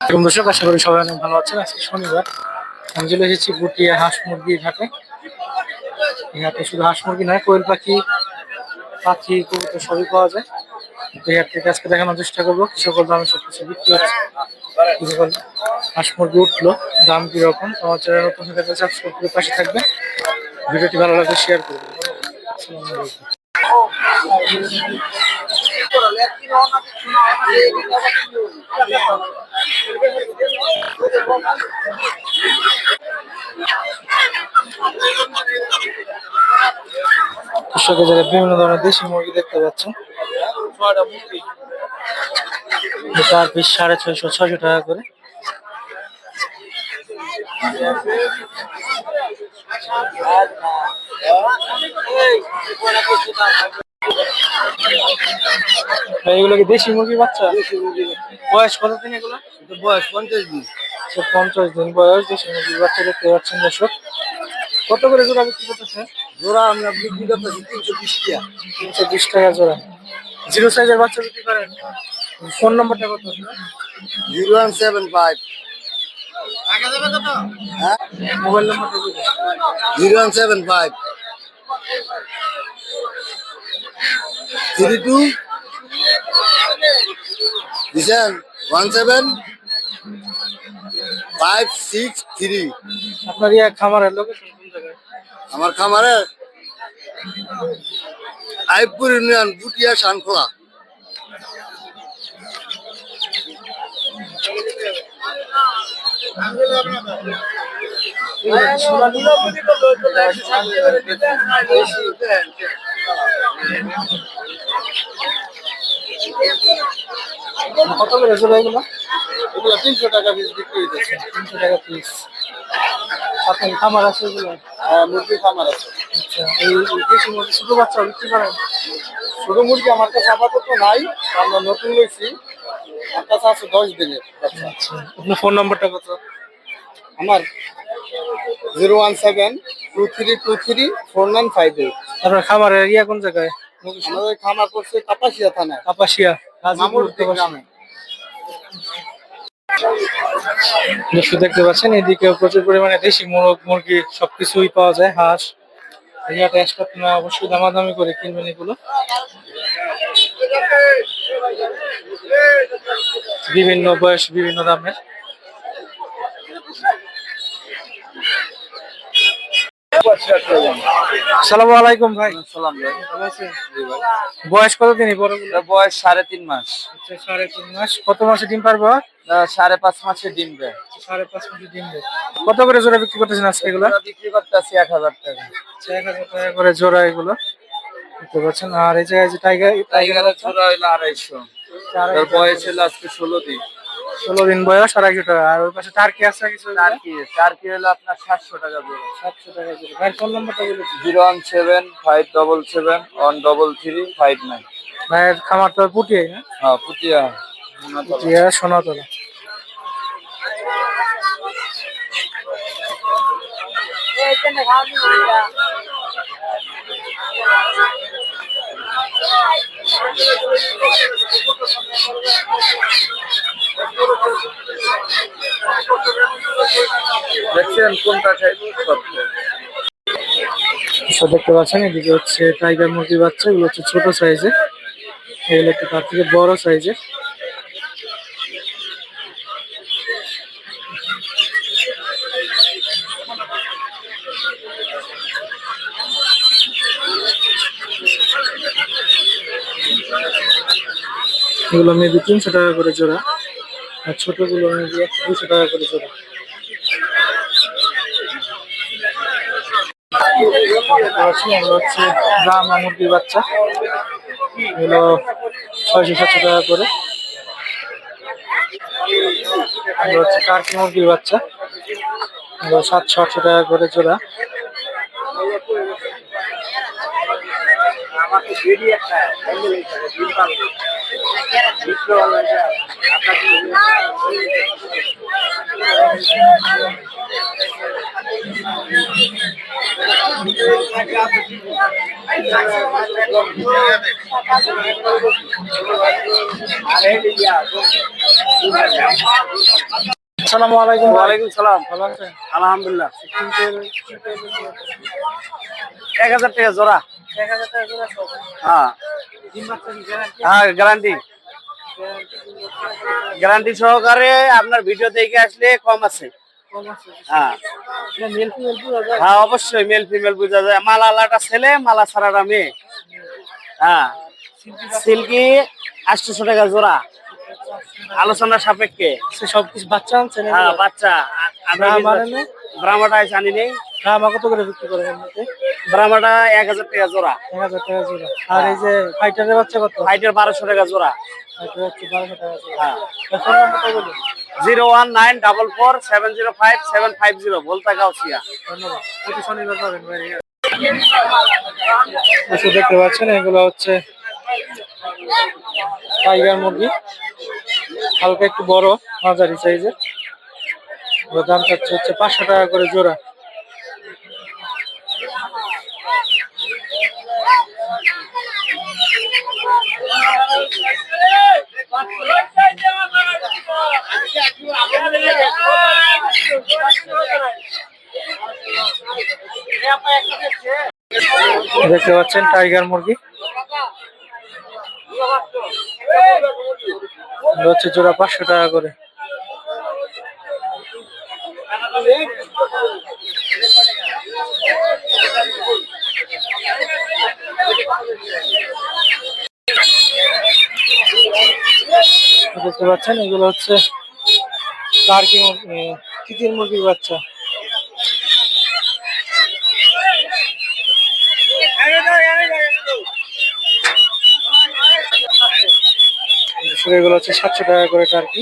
এবং দর্শক, আশা করি সবাই অনেক ভালো আছেন। আজকে শনিবার, আমি চলে এসেছি গুটিয়া হাঁস মুরগির হাটে এই শুধু হাঁস মুরগি নয়, কোয়েল পাখি পাখি, কবুতর সবই পাওয়া যায়। এই হাট থেকে আজকে দেখানোর চেষ্টা করব, কি সকল দামে সব কিছু বিক্রি হচ্ছে, কি হাঁস মুরগি উঠল, দাম কীরকম, আমার চ্যানেল নতুন হয়ে থাকলে সাবস্ক্রাইব করে পাশে থাকবে ভিডিওটি ভালো লাগলে শেয়ার করবেন। কৃষকের যারা বিভিন্ন ধরনের দেশি মুরগি দেখতে পাচ্ছেন। চার পিস সাড়ে ছয়শো ছয়শো টাকা করে। এইগুলো কি দেশি মুরগির বাচ্চা? বয়স কত দিন এগুলো বয়স পঞ্চাশ দিন। পঞ্চাশ দিন বয়স দেশি মুরগির বাচ্চা দেখতে পাচ্ছেন দর্শক। কত করে জোড়া বিক্রি করতেছে? জোড়া আমরা বিক্রি করতেছি তিনশো বিশ টাকা। তিনশো বিশ টাকা জোড়া। জিরো সাইজের বাচ্চা বিক্রি করেন? ফোন নম্বরটা কত? Zero one seven five. হ্যাঁ? মোবাইল নম্বরটা zero one seven five. Three two দিছেন one seven five six three আপনার ইয়া খামারের লোকেশন কোন জায়গায়? আমার খামারে আইপুর ইউনিয়ন বুটিয়া শানখোলা কত করে এগুলো তিনশো টাকা পিস বিক্রি হইতেছে তিনশো টাকা পিস আপনার খামার আছে এগুলো হ্যাঁ মুরগি খামার আছে আচ্ছা মুরগি ছোটো বাচ্চা বিক্রি করেন ছোট মুরগি আমার কাছে আপাতত নাই আমরা নতুন লইছি আমার কাছে আছে দশ দিনের। আচ্ছা আপনার ফোন নম্বরটা কত আমার zero one seven two three two three four nine five eight. আপনার খামারের ইয়া কোন জায়গায়? আমাদের খামার করছে কাপাসিয়া থানায় কাপাসিয়া দেখতে পাচ্ছেন এদিকে প্রচুর পরিমাণে দেশি মোরগ মুরগি সবকিছুই পাওয়া যায় হাঁস। হাটে আসলে আপনারা অবশ্যই দামাদামি করে কিনবেন এগুলো। বিভিন্ন বয়স বিভিন্ন দামের। সালামু আলাইকুম ভাই। সালাম ভাই বয়স কতদিনই বড় বয়স সাড়ে তিন মাস। আচ্ছা সাড়ে তিন মাস। কত মাসে ডিম পারব? সাড়ে পাঁচ মাসে ডিম দেয়। সাড়ে পাঁচ মাসে ডিম দেয়। কত করে জোড়া বিক্রি করতেছেন আজকে এগুলো? বিক্রি করতেছি এক হাজার টাকা। আচ্ছা, এক হাজার টাকা করে জোড়া এগুলো। আর এই জায়গায় যে টাইগার টাইগারের জোড়া হইল আড়াইশো। তার বয়স হলো আজকে ষোলো দিন। ষোলো দিন বয়স আড়াইশো টাকা। আর ওই পাশে টার্কি আছে কিছু? টার্কি টার্কি হলো আপনার সাতশো টাকা জোড়া সাতশো টাকা জোড়া ভাই ফোন নম্বরটা বলে দিন। Zero one seven five double seven one double three five nine. ভাইয়ের খামার তো পুটিয়াই না? হ্যাঁ পুতিয়া পুটিয়া সোনাতলা। দেখছেন কোনটা তো দেখতে পাচ্ছেন, এদিকে হচ্ছে টাইগার মুরগির বাচ্চা, এগুলো হচ্ছে ছোট সাইজের এগুলো একটু তার থেকে বড় সাইজের এগুলো মেবি তিনশো টাকা করে জোড়া। আর ছোটগুলো দুশো টাকা করে জোড়া হচ্ছে ব্রাহ্মা মুরগির বাচ্চা। এগুলো ছয়শো সাতশো টাকা করে। হচ্ছে কার্কি মুরগির বাচ্চা। এগুলো সাতশো আটশো টাকা করে জোড়া। আমাকে একটা। আসসালামু আলাইকুম ওয়ালাইকুম সালাম। ভালো আছেন? আলহামদুলিল্লাহ। এক হাজার টাকা জোড়া। এক হ্যাঁ। গ্যারান্টি গ্যারান্টি সহকারে আপনার ভিডিও দেখে আসলে কম আছে। হ্যাঁ। পুরো হ্যাঁ অবশ্যই মেল ফিমেল বোঝা যায়। মালা আলাটা ছেলে মালা ছাড়াটা মেয়ে। হ্যাঁ। সিল্কি আটশোশো টাকা জোড়া। আলোচনা সাপেক্ষে। সে সব কিছু বাচ্চা আনছেন হ্যাঁ বাচ্চা? ব্রাহ্মাটা আছে আনি নেই দাম কত করে বিক্রি করেন ব্রাহ্মাটা এক হাজার টাকা জোড়া। এক হাজার টাকা জোড়া। আর এই যে ফাইটারের বাচ্চা কত? বারোশো জোড়া। ফাইটার বারোশো টাকা জোড়া। হ্যাঁ। Zero one nine double four seven zero five seven five zero বলতা গাউসিয়া। ধন্যবাদ। শনিবার পাবেন ভাই। দেখতে পাচ্ছেন এগুলো হচ্ছে টাইগার মুরগি। হালকা একটু বড় মাঝারি সাইজের দাম চাচ্ছে হচ্ছে পাঁচশো টাকা করে জোড়া। দেখতে পাচ্ছেন টাইগার মুরগি। হচ্ছে জোড়া পাঁচশো টাকা করে। দেখতে পাচ্ছেন এগুলো হচ্ছে টার্কি মুরগি মুরগির বাচ্চা। এগুলো হচ্ছে সাতশো টাকা করে টার্কি।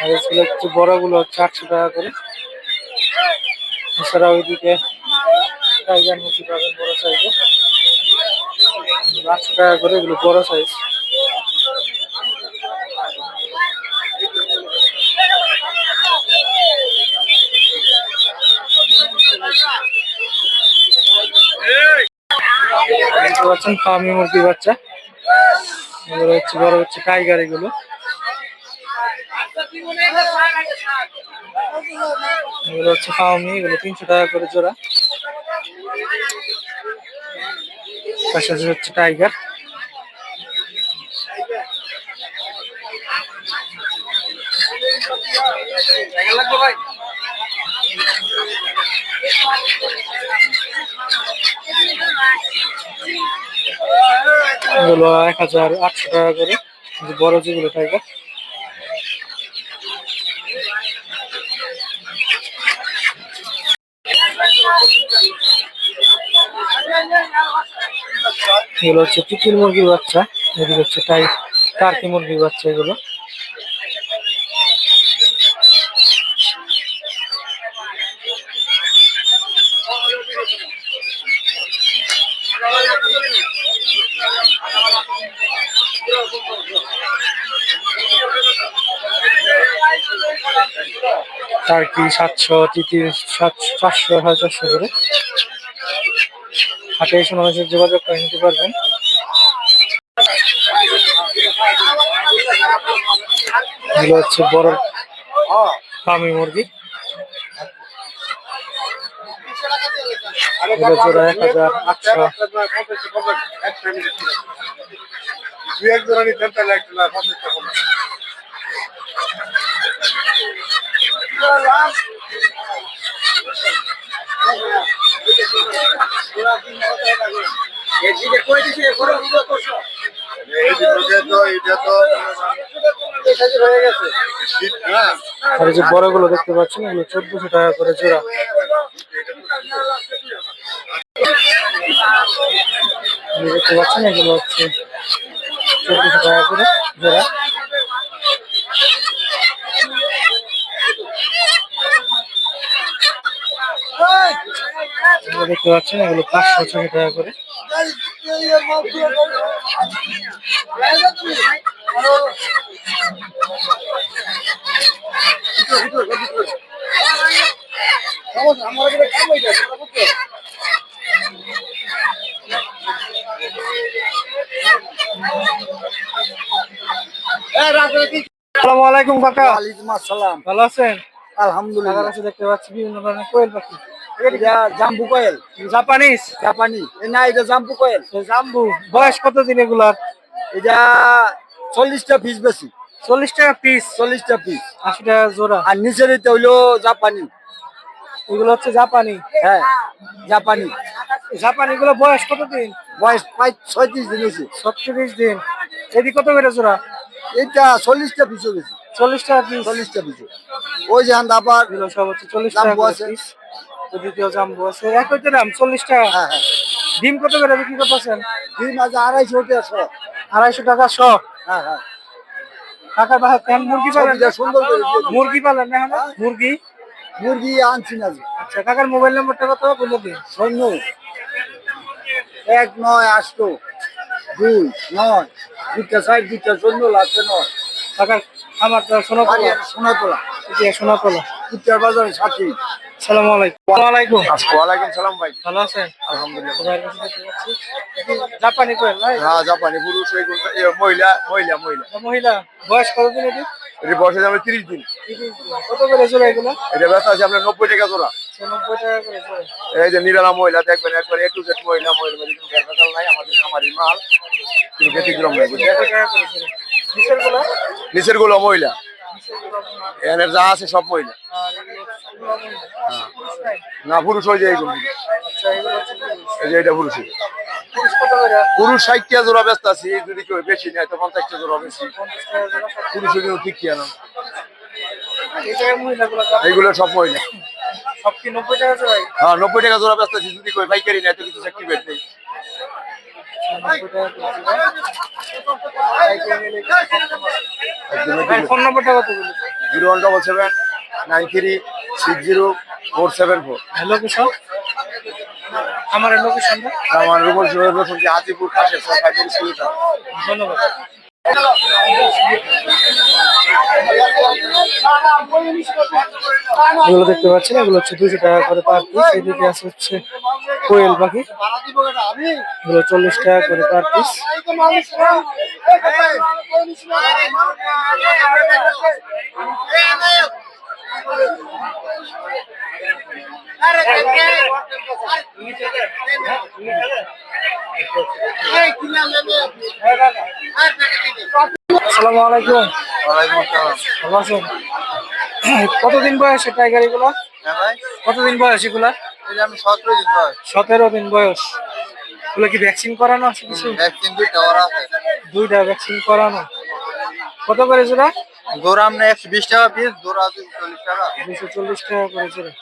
আর এগুলো হচ্ছে বড়গুলো হচ্ছে আটশো টাকা করে। এছাড়া ওইদিকে টাইগার মুরগি পাবেন বড় সাইজের আটশো টাকা করে এগুলো বড় সাইজ দেখতে পাচ্ছেন ফার্মি মুরগির বাচ্চা। এগুলো হচ্ছে, বড় হচ্ছে টাইগার এগুলো। এগুলো হচ্ছে ফার্মি এগুলো তিনশো টাকা করে জোড়া। পাশাপাশি হচ্ছে টাইগার। এগুলো এক হাজার আটশো টাকা করে বড় যেগুলো, টাইগার। এগুলো হচ্ছে তিতির মুরগির বাচ্চা এদিকে হচ্ছে তাই টার্কি মুরগির বাচ্চা এগুলো। টার্কি সাতশো তিতির সাতশো চারশো সাড়ে চারশো করে। হাটে এসে মানুষের যোগাযোগ করে নিতে পারবেন। এগুলো হচ্ছে বড় ফার্মি মুরগি। এক হাজার আটশো। দুই এক জোড়া নিতেন তাহলে একটা না পঞ্চাশটা কমে আর এই যে বড়গুলো দেখতে পাচ্ছেন, এগুলো চোদ্দশো টাকা করে জোড়া। দেখতে পাচ্ছেন, এগুলো হচ্ছে চোদ্দশো টাকা করে জোড়া। দেখতে পাচ্ছেন এগুলো পাঁচশো ছশো টাকা করে। রাজনীতি আলাইকুম কাকা। ওয়ালাইকুম আসসালাম। ভালো আছেন? কাকার আলহামদুলিল্লাহ দেখতে পাচ্ছি বিভিন্ন ধরনের কোয়েল পাখি। এটা জাম্বু কোয়েল। জাপানিজ? জাপানি। না এটা জাম্বু কোয়েল। জাম্বু। বয়স কত দিন এগুলার? এটা চল্লিশটা পিস বেশি। চল্লিশ টাকা পিস চল্লিশটা পিস আশি টাকা জোড়া। আর নিচের এটা হইল জাপানি। এগুলো হচ্ছে জাপানি? হ্যাঁ জাপানি। জাপানি গুলো বয়স কত দিন? বয়স প্রায় ছয়ত্রিশ দিন হয়েছে। ছত্রিশ দিন। এদিকে কত করে জোড়া? এটা চল্লিশটা পিস চল্লিশ টাকা পিস চল্লিশটা পিস ওই যে আবার সব হচ্ছে চল্লিশ টাকা। পিস দ্বিতীয় জাম্বু আছে। একই তো দাম চল্লিশ টাকা। হ্যাঁ হ্যাঁ। ডিম কত করে বিক্রি করতেছেন? তিন হাজার আড়াইশো টাকা আড়াইশো টাকা শ। হ্যাঁ হ্যাঁ। টাকা বাহার তেমন মুরগি পালেন? সুন্দর। মুরগি পালেন না মুরগি? মুরগি আনছি না আচ্ছা কাকার মোবাইল নাম্বারটা কত? বলে দিন। শূন্য। এক নয় আটশো দুই নয়। দুইটা সাইড দুইটা শূন্য লাগছে নয়। কাকার আমার সোনাতলা। শোনা তোলা উত্তর বাজারের সাথে সালাম আলাইকুম। ওয়ালাইকুম। ওয়ালাইকুম সালাম ভাই। ভালো আছেন? আলহামদুলিল্লাহ। জাপানি কোয়েল ভাই? হ্যাঁ জাপানি পুরুষ মহিলা মহিলা মহিলা। মহিলা বয়স কতদিন এটি? এটা বয়সে যাবে তিরিশ দিন। কত করে জোড়া এগুলো? এটা ব্যস্ত আছে নব্বই টাকা জোড়া। নব্বই টাকা করে এই যে নিরালা মহিলা দেখবেন একবার এ টু জেড মহিলা মহিলা ভেজাল নাই আমাদের খামারি মাল। কিন্তু ব্যতিক্রম নাই বুঝলেন? নব্বই টাকা করে জোড়া নিচেরগুলো মহিলা। এখানে যা আছে সব মহিলা। না পুরুষ হয়ে যায় এগুলো এই যে এটা পুরুষ পুরুষ কত করে পুরুষ ষাটটা জোড়া ব্যস্ত আছে যদি কেউ বেশি নেয় তো পঞ্চাশটা জোড়া বেশি। পুরুষের কিন্তু ঠিক কিয়া না। এই জায়গায় মহিলাগুলো দাম এইগুলো সব মহিলা। কি হ্যাঁ নব্বই টাকা জোড়া ব্যস্ত আছে যদি কেউ পাইকারি নেয় তো কিছু চাকরি বেট নেই। নব্বই টাকা করে জোড়া। বাইকে নিলে একটু কম আছে। ভাই, ফোন নম্বরটা কত zero one double seven nine three six zero four seven four location আমার লোকেশনটা আমার রুমল রসুন হাজিপুর খাসের ফাইভের স্কুল ধন্যবাদ এগুলো দেখতে পাচ্ছেন এগুলো হচ্ছে দুশো টাকা করে পার পিস এদিকে আছে হচ্ছে কোয়েল পাখি এগুলো চল্লিশ টাকা করে পার পিস আসসালামু আলাইকুম। ভালো আছেন? কতদিন বয়স টাইগার এগুলো? কতদিন বয়স এগুলা? আমি সতেরো দিন বয়স। সতেরো দিন বয়স। এগুলো কি ভ্যাকসিন করানো আছে কিছু? ভ্যাকসিন দুইটা ওরা দুইটা ভ্যাকসিন করানো। কত করে জোড়া দৌড়া আমরা একশো বিশ টাকা পিস দৌড়া আছে চল্লিশ টাকা। দুশো চল্লিশ টাকা করে জোড়া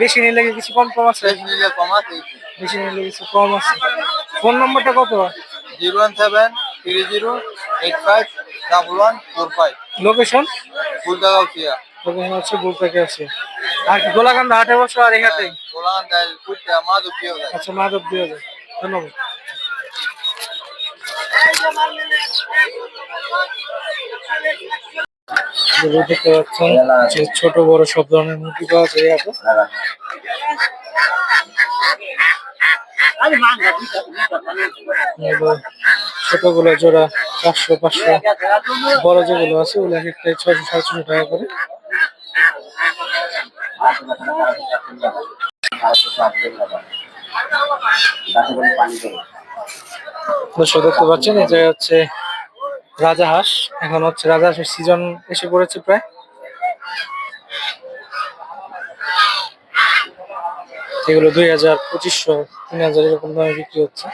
বেশি নিলে কিছু কম কম আছে? বেশ নিলে কম আছে বেশি নিলে কিছু কম আছে। ফোন নম্বরটা কত? Zero one seven three zero eight five double one four five. Location? Phuldagaon chia location হচ্ছে বুক থেকে আছে আর কি গোলাকান্দা হাটে বসো আর এই হাটে? গোলান ডাইল কুইটা মাধব দিয়ে আচ্ছা মাধব দিয়ে যায় ধন্যবাদ। এগুলো দেখতে পাচ্ছেন যে ছোট বড় সব ধরনের মুরগি পাওয়া যায় এগুলো ছোটগুলো পাঁচশো, বড় যেগুলো আছে, ওগুলো এক ছয়শো টাকা করে। দেখতে পাচ্ছেন, এই হচ্ছে রাজা হাঁস। এখন হচ্ছে রাজা হাঁসের সিজন এসে পড়েছে প্রায়। এগুলো দুই হাজার পঁচিশশো, তিন হাজার এরকম দামে বিক্রি হচ্ছে।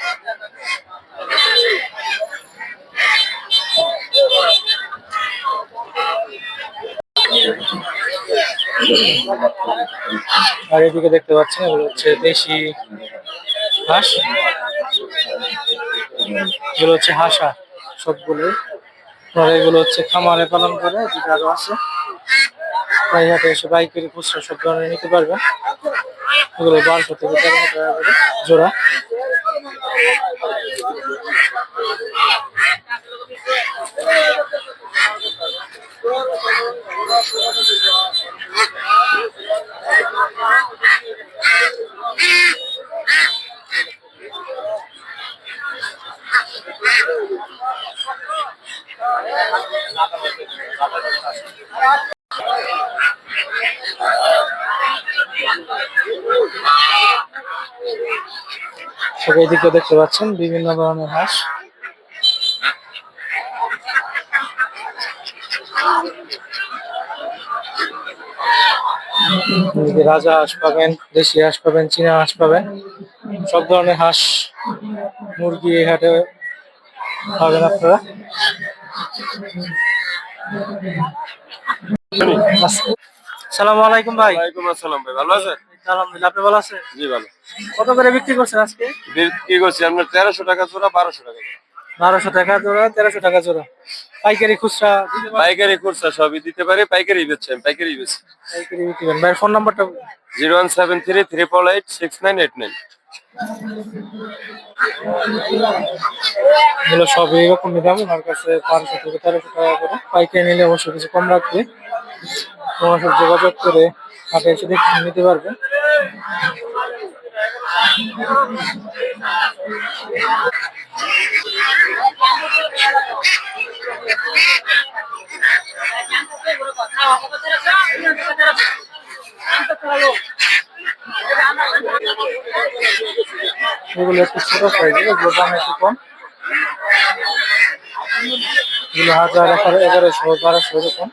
আর এদিকে দেখতে পাচ্ছেন, এগুলো হচ্ছে দেশি হাঁস। এগুলো হচ্ছে হাঁসা সবগুলো আপনারা এগুলো হচ্ছে খামারে পালন করে যদি আরও আছে। প্রায় হাতে এসে বাইক বাইকের খুচরা সব ধরনের নিতে পারবে এগুলো বারোশো থেকে তেরোশো টাকা করে জোড়া। এদিকে দেখতে পাচ্ছেন, বিভিন্ন ধরনের হাঁস। রাজা হাঁস পাবেন, দেশি হাঁস পাবেন, চীনা হাঁস পাবেন। সব ধরনের হাঁস মুরগি হাটে পাবেন আপনারা। সালাম আলাইকুম ভাই। ওয়ালাইকুম আসসালাম ভাই ভালো আছেন? আলহামদুলিল্লাহ আপনি ভালো আছেন? জি ভালো। কত করে বিক্রি করছেন আজকে? কি করছি আপনার তেরোশো টাকা জোড়া বারোশো টাকা জোড়া। বারোশো টাকা জোড়া তেরোশো টাকা জোড়া। পাইকারি খুচরা পাইকারি খুচরা সবই দিতে পারি পাইকারি বেচছি আমি পাইকারি বেচছি। পাইকারি বিক্রি ভাই ফোন নাম্বারটা। Zero one seven three triple eight six nine eight nine এগুলো সবই এরকমই দাম আমার কাছে পাঁচশো থেকে তেরোশো টাকা করে। পাইকারি নিলে অবশ্যই কিছু কম রাখবে। তোমার সাথে যোগাযোগ করে হাটে এসে দেখে নিতে পারবে। এগুলো একটু ছোট সাইজ এগুলো দাম একটু কম। এগুলো হাজার এগারো এগারোশো বারোশো এরকম।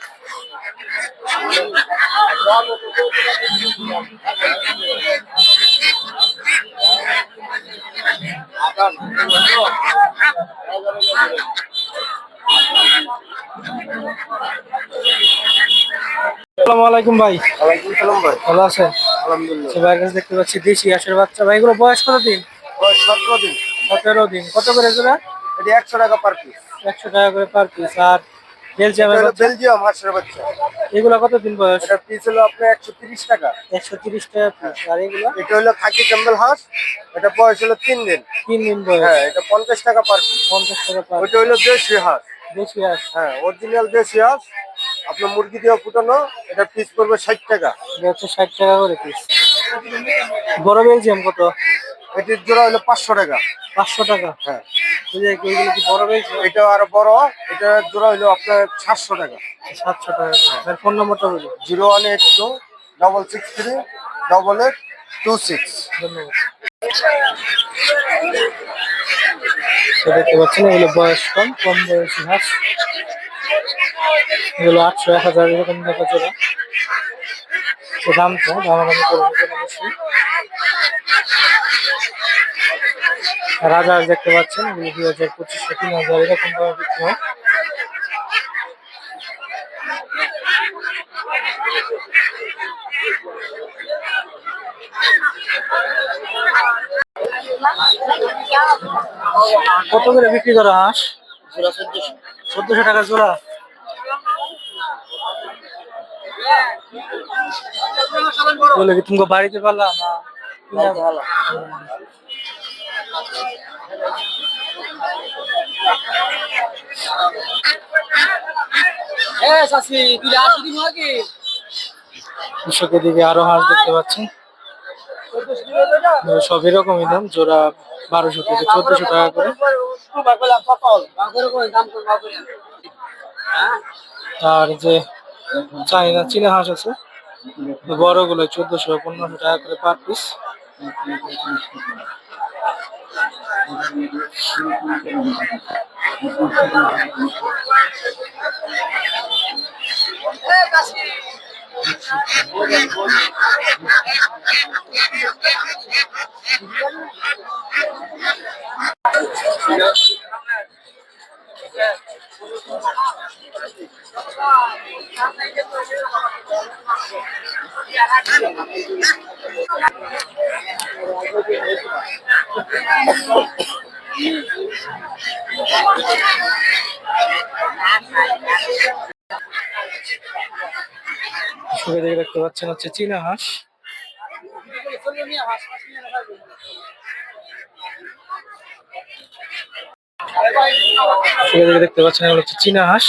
আসসালামু আলাইকুম ভাই। ওয়ালাইকুম সালাম ভাই। ভালো আছেন? আলহামদুলিল্লাহ। সে ভাইয়ের কাছে দেখতে পাচ্ছি দেশি হাঁসের বাচ্চা। ভাই এগুলো বয়স কত দিন সতেরো দিন। সতেরো দিন। কত করে জোড়া? এটি একশো টাকা পার পিস একশো টাকা করে পার পিস আর বেলজিয়ামের বেলজিয়াম হাঁসের বাচ্চা। এগুলো কত দিন বয়স? এটা পিস হলো আপনার একশো তিরিশ টাকা। একশো তিরিশ টাকা পিস আর এগুলো? এটা হলো খাকি ক্যাম্বেল হাঁস। এটা বয়স হলো তিন দিন। তিন দিন বয়স। হ্যাঁ এটা পঞ্চাশ টাকা পার পিস পঞ্চাশ টাকা পার ওইটা হলো দেশি হাঁস। দেশি হাঁস। হ্যাঁ অরিজিনাল দেশি হাঁস। আপনার মুরগি দিয়ে ফুটানো। এটা পিস পড়বে ষাট টাকা। ষাট টাকা করে পিস বড় বেলজিয়াম কত? এটির জোড়া হলো পাঁচশো টাকা। পাঁচশো টাকা। হ্যাঁ। বড় এটা আরও বড় এটা জোড়া হলো আপনার সাতশো টাকা। সাতশো টাকা। ফোন নম্বরটা zero one eight two double six three double eight two six. দেখতে পাচ্ছেন এগুলো বয়স কম কম বয়সী হাঁস। এগুলো আটশো এক হাজার এরকম টাকা জোড়া। তো দাম দামাদামি করে নেবেন অবশ্যই রাজা দেখতে পাচ্ছেন এগুলো দুই হাজার পঁচিশশো তিন হাজার এরকম দামে বিক্রি হয়। কত করে বিক্রি করা হাঁস? চোদ্দশো টাকা জোড়া। বলে কি তুমি বাড়িতে পারলা না কিনা- কৃষকের দিকে আরও হাঁস দেখতে পাচ্ছেন সব এরকমই দাম জোড়া বারোশো থেকে চোদ্দশো টাকা করে আর যে চাইনা চীনা হাঁস আছে। বড়গুলো চোদ্দশো পনেরোশো টাকা করে পার পিস দিকে দেখতে পাচ্ছেন হচ্ছে চীনা হাঁস। দিকে দেখতে পাচ্ছেন এগুলো হচ্ছে চীনা হাঁস।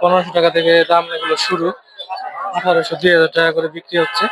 পনেরোশো টাকা থেকে দাম এগুলো শুরু। আঠারোশো, দুই হাজার টাকা করে বিক্রি হচ্ছে।